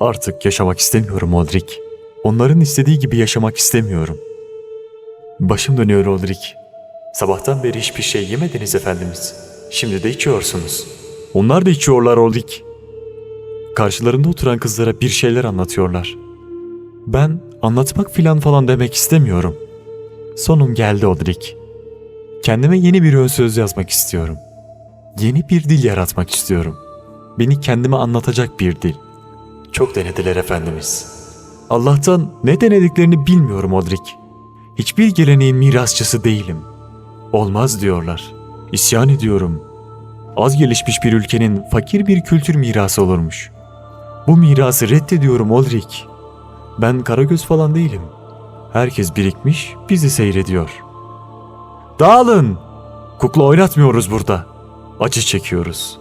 Artık yaşamak istemiyorum Odrik. Onların istediği gibi yaşamak istemiyorum. Başım dönüyor Odrik. Sabahtan beri hiçbir şey yemediniz efendimiz. Şimdi de içiyorsunuz. Onlar da içiyorlar Odrik. Karşılarında oturan kızlara bir şeyler anlatıyorlar. Ben anlatmak filan falan demek istemiyorum. Sonum geldi Odrik. Kendime yeni bir ön söz yazmak istiyorum. Yeni bir dil yaratmak istiyorum. Beni kendime anlatacak bir dil. Çok denediler efendimiz. Allah'tan ne denediklerini bilmiyorum Odrik. Hiçbir geleneğin mirasçısı değilim. Olmaz diyorlar. İsyan ediyorum. Az gelişmiş bir ülkenin fakir bir kültür mirası olurmuş. Bu mirası reddediyorum Odrik. Ben Karagöz falan değilim. Herkes birikmiş, bizi seyrediyor. Dağılın! Kukla oynatmıyoruz burada. Acı çekiyoruz.